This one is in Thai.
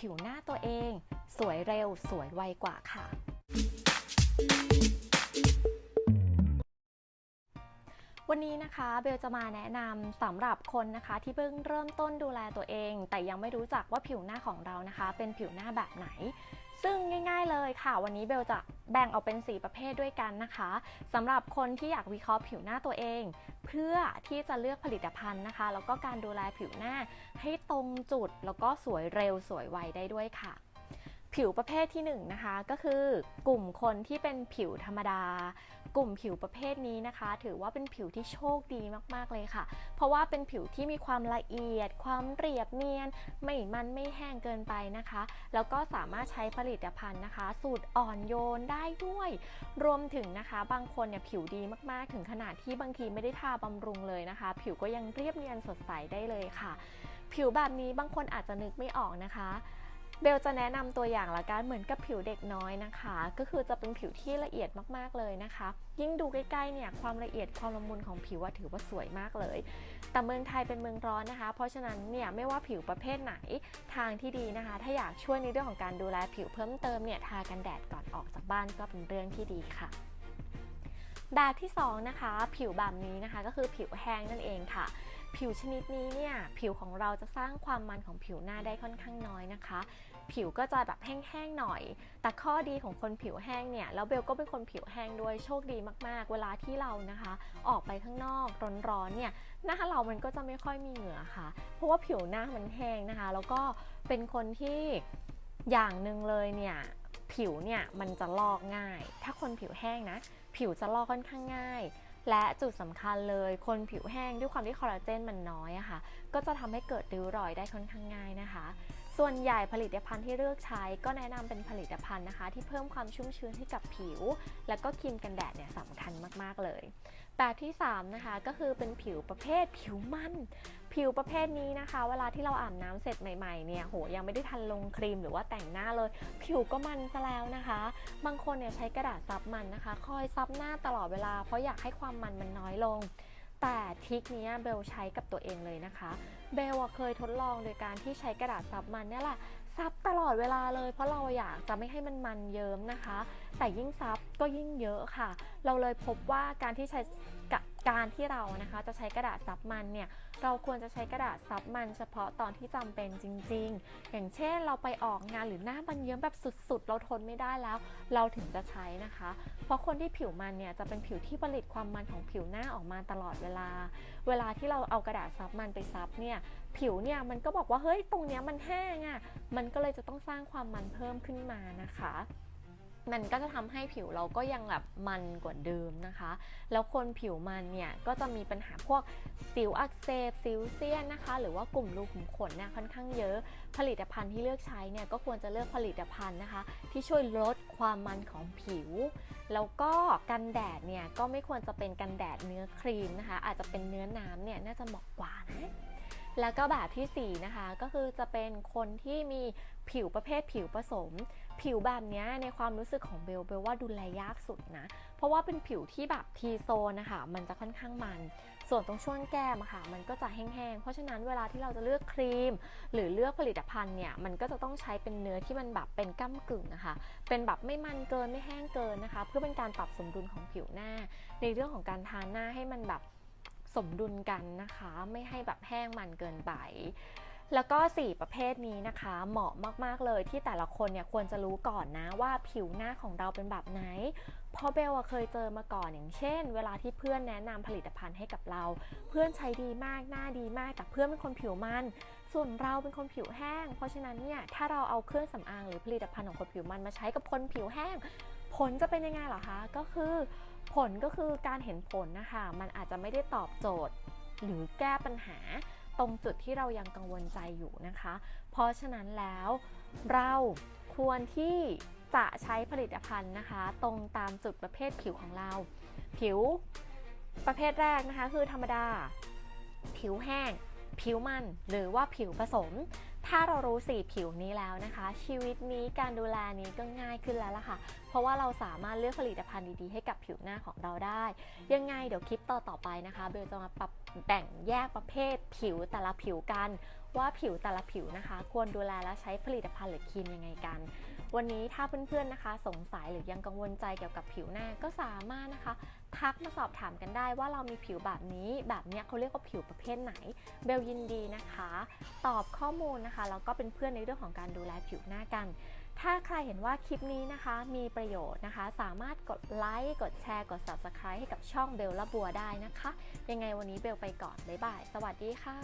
ผิวหน้าตัวเอง สวยเร็วสวยไวกว่าค่ะ วันนี้นะคะเบลจะมาแนะนำสำหรับคนนะคะที่เพิ่งเริ่มต้นดูแลตัวเอง แต่ยังไม่รู้จักว่าผิวหน้าของเรานะคะ เป็นผิวหน้าแบบไหน ซึ่งง่าย ๆเลยค่ะ วันนี้เบลจะแบ่งออกเป็น 4 ประเภทด้วยกันนะคะสำหรับคนที่อยากวิเคราะห์ผิวหน้าตัวเอง เพื่อที่จะเลือกผลิตภัณฑ์นะคะ แล้วก็การดูแลผิวหน้าให้ตรงจุด แล้วก็สวยเร็วสวยไวได้ด้วยค่ะ ผิวประเภทที่1นงนะคะก็คือกลุ่มคนที่เป็นผิวธรรมดา กลุ่มผิวประเภทนี้นะคะ ถือว่าเป็นผิวที่โชคดีมากๆเลยค่ะ เพราะว่าเป็นผิวที่มีความละเอียด ความเรียบเนียน ไม่มันไม่แห้งเกินไปนะคะ แล้วก็สามารถใช้ผลิตภัณฑ์นะคะ สูตรอ่อนโยนได้ด้วย รวมถึงนะคะ บางคนเนี่ยผิวดีมากๆ ถึงขนาดที่บางทีไม่ได้ทาบำรุงเลยนะคะ ผิวก็ยังเรียบเนียนสดใสได้เลยค่ะ ผิวแบบนี้บางคนอาจจะนึกไม่ออกนะคะ เบลจะแนะนำตัวอย่างละกันเหมือนกับผิวเด็กน้อยนะคะ ก็คือจะเป็นผิวที่ละเอียดมากๆเลยนะคะ ยิ่งดูใกล้ๆเนี่ยความละเอียดความละมุนของผิวถือว่าสวยมากเลย แต่เมืองไทยเป็นเมืองร้อนนะคะ เพราะฉะนั้นเนี่ยไม่ว่าผิวประเภทไหนทางที่ดีนะคะ ถ้าอยากช่วยในเรื่องของการดูแลผิวเพิ่มเติมเนี่ยทากันแดดก่อนออกจากบ้านก็เป็นเรื่องที่ดีค่ะ แบบที่สองนะคะผิวแบบนี้นะคะก็คือผิวแห้งนั่นเองค่ะ ผิวชนิดนี้เนี่ยผิวของเราจะสร้างความมันของผิวหน้าได้ค่อนข้างน้อยนะคะ ผิวก็จะแบบแห้งๆหน่อย แต่ข้อดีของคนผิวแห้งเนี่ยแล้วเบลก็เป็นคนผิวแห้งด้วยโชคดีมากๆ เวลาที่เรานะคะ ออกไปข้างนอกร้อนๆเนี่ยหน้าเรามันก็จะไม่ค่อยมีเหงื่อค่ะ เพราะว่าผิวหน้ามันแห้งนะคะ แล้วก็เป็นคนที่อย่างหนึ่งเลยเนี่ยผิวเนี่ยมันจะลอกง่าย ถ้าคนผิวแห้งนะ ผิวจะลอกค่อนข้างง่าย และจุดสำคัญเลยคนผิวแห้งด้วยความที่คอลลาเจนมันน้อยอะค่ะ ก็จะทำให้เกิดริ้วรอยได้ค่อนข้างง่ายนะคะ ส่วนใหญ่ผลิตภัณฑ์ที่เลือกใช้ก็แนะนำเป็นผลิตภัณฑ์นะคะ ที่เพิ่มความชุ่มชื้นให้กับผิว แล้วก็ครีมกันแดดเนี่ยสำคัญมากๆเลย แบบที่ 3 นะคะก็คือเป็นผิวประเภทผิวมัน ผิวประเภทนี้นะคะ เวลาที่เราอาบน้ำเสร็จใหม่ๆเนี่ยโหยังไม่ได้ทันลงครีมหรือว่าแต่งหน้าเลย ผิวก็มันซะแล้วนะคะ บางคนเนี่ยใช้กระดาษซับมันนะคะ คอยซับหน้าตลอดเวลา เพราะอยากให้ความมันมันน้อยลง แต่ทริคนี้เบลใช้กับตัวเองเลยนะคะเบลเคยทดลองโดยการที่ใช้กระดาษซับมันเนี่ยแหละซับตลอดเวลาเลย เพราะเราอยากจะไม่ให้มันมันเยิ้มนะคะ แต่ยิ่งซับก็ยิ่งเยอะค่ะ เราเลยพบว่าการที่ใช้ การที่เรานะคะจะใช้กระดาษซับมันเนี่ยเราควรจะใช้กระดาษซับมันเฉพาะตอนที่จำเป็นจริง ๆ อย่างเช่นเราไปออกงานหรือหน้ามันเยิ้มแบบสุดๆ เราทนไม่ได้แล้ว เราถึงจะใช้นะคะ เพราะคนที่ผิวมันเนี่ยจะเป็นผิวที่ผลิตความมันของผิวหน้าออกมาตลอดเวลา เวลาที่เราเอากระดาษซับมันไปซับเนี่ยผิวเนี่ยมันก็บอกว่าเฮ้ยตรงเนี้ยมันแห้งอะ่ะมันก็เลยจะต้องสร้างความมันเพิ่มขึ้นมานะคะ มันก็จะทำให้ผิวเราก็ยังแบบมันกว่าเดิมนะคะ แล้วคนผิวมันเนี่ยก็จะมีปัญหาพวกสิวอักเสบสิวเซียนนะคะ หรือว่ากลุ่มรูขุมขนเนี่ยค่อนข้างเยอะ ผลิตภัณฑ์ที่เลือกใช้เนี่ยก็ควรจะเลือกผลิตภัณฑ์นะคะ ที่ช่วยลดความมันของผิว แล้วก็กันแดดเนี่ยก็ไม่ควรจะเป็นกันแดดเนื้อครีมนะคะ อาจจะเป็นเนื้อน้ำเนี่ยน่าจะเหมาะกว่านะ แล้วก็แบบทีสี่ 4 นะคะก็คือจะเป็นคนที่มีผิวประเภทผิวผสม ผิวแบบเนี้ยในความรู้สึกของเบลเบลว่าดูแลยากสุดนะ เพราะว่าเป็นผิวที่แบบทีโซนนะคะมันจะค่อนข้างมัน ส่วนตรงช่วงแก้มอะค่ะมันก็จะแห้งๆ เพราะฉะนั้นเวลาที่เราจะเลือกครีม หรือเลือกผลิตภัณฑ์เนี่ยมันก็จะต้องใช้เป็นเนื้อที่มันแบบเป็นก้ากึ่งนะคะเป็นแบบไม่มันเกินไม่แห้งเกินนะคะ เพื่อเป็นการปรับสมดุลของผิวหน้า ในเรื่องของการทาหน้าให้มันแบบ สมดุลกันนะคะ ไม่ให้แบบแห้งมันเกินไป แล้วก็ 4 ประเภทนี้นะคะ เหมาะมาก ๆ เลยที่แต่ละคนเนี่ยควรจะรู้ก่อนนะว่าผิวหน้าของเราเป็นแบบไหนเพราะเบลเคยเจอมาก่อนอย่างเช่น เวลาที่เพื่อนแนะนำผลิตภัณฑ์ให้กับเรา เพื่อนใช้ดีมากหน้าดีมาก แต่เพื่อนเป็นคนผิวมันส่วนเราเป็นคนผิวแห้ง เพราะฉะนั้นเนี่ยถ้าเราเอาเครื่องสำอางหรือผลิตภัณฑ์ของคนผิวมันมาใช้กับคนผิวแห้ง ผลจะเป็นยังไงเหรอคะ ก็คือ ผลก็คือการเห็นผลนะคะ มันอาจจะไม่ได้ตอบโจทย์ หรือแก้ปัญหาตรงจุดที่เรายังกังวลใจอยู่นะคะ เพราะฉะนั้นแล้วเราควรที่จะใช้ผลิตภัณฑ์นะคะ ตรงตามจุดประเภทผิวของเรา ผิวประเภทแรกนะคะ คือธรรมดา ผิวแห้ง ผิวมันหรือว่าผิวผสม ถ้าเรารู้สี่ผิวนี้แล้วนะคะ ชีวิตนี้การดูแลนี้ก็ง่ายขึ้นแล้วล่ะค่ะ เพราะว่าเราสามารถเลือกผลิตภัณฑ์ดีๆ ให้กับผิวหน้าของเราได้ ยังไงเดี๋ยวคลิปต่อๆไปนะคะเบลจะมาปรับแบ่งแยกประเภทผิวแต่ละผิวกัน ว่าผิวแต่ละผิวนะคะ ควรดูแลและใช้ผลิตภัณฑ์หรือครีมยังไงกัน วันนี้ถ้าเพื่อนๆนะคะ สงสัยหรือยังกังวลใจเกี่ยวกับผิวหน้าก็สามารถนะคะ ทักมาสอบถามกันได้ว่าเรามีผิวแบบนี้ แบบเนี้ยเขาเรียกว่าผิวประเภทไหน เบลยินดีนะคะ ตอบข้อมูลนะคะแล้วก็เป็นเพื่อนในเรื่องของการดูแลผิวหน้ากัน ถ้าใครเห็นว่าคลิปนี้นะคะ มีประโยชน์นะคะ สามารถกดไลค์กดแชร์กด Subscribe ให้กับช่องเบลละบัวได้นะคะ ยังไงวันนี้เบลไปก่อนบ๊ายบาย สวัสดีค่ะ